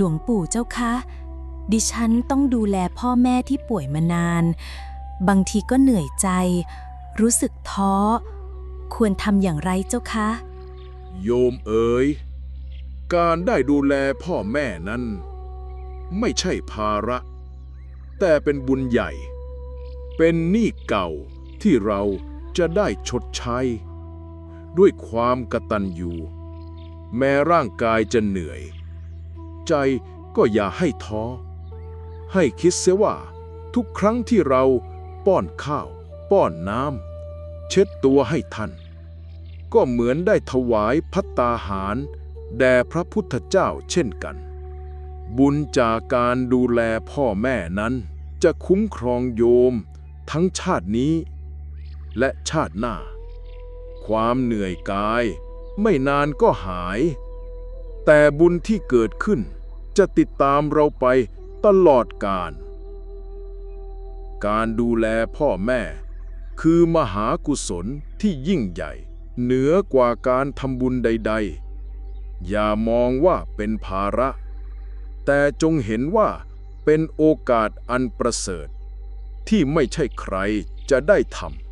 หลวงปู่เจ้าคะ ดิฉันต้องดูแลพ่อแม่ที่ป่วยมานาน บางทีก็เหนื่อยใจ รู้สึกท้อ ควรทำอย่างไรเจ้าคะ โยมเอ๋ย การได้ดูแลพ่อแม่นั้น ไม่ใช่ภาระ แต่เป็นบุญใหญ่ เป็นหนี้เก่าที่เราจะได้ชดใช้ ด้วยความกตัญญูแม้ร่างกายจะเหนื่อย ใจก็อย่าให้ท้อ ให้คิดเสียว่า ทุกครั้งที่เราป้อนข้าว ป้อนน้ำเช็ดตัวให้ท่าน ก็เหมือนได้ถวายพัตตาหาร แด่พระพุทธเจ้าเช่นกัน บุญจากการดูแลพ่อแม่นั้น จะคุ้มครองโยม ทั้งชาตินี้ และชาติหน้า ความเหนื่อยกาย ไม่นานก็หาย แต่บุญที่เกิดขึ้น จะติดตามเราไปตลอดกาล การดูแลพ่อแม่ คือมหากุศลที่ยิ่งใหญ่ เหนือกว่าการทำบุญใด ๆ อย่ามองว่าเป็นภาระ แต่จงเห็นว่าเป็นโอกาสอันประเสริฐ ที่ไม่ใช่ใครจะได้ทำ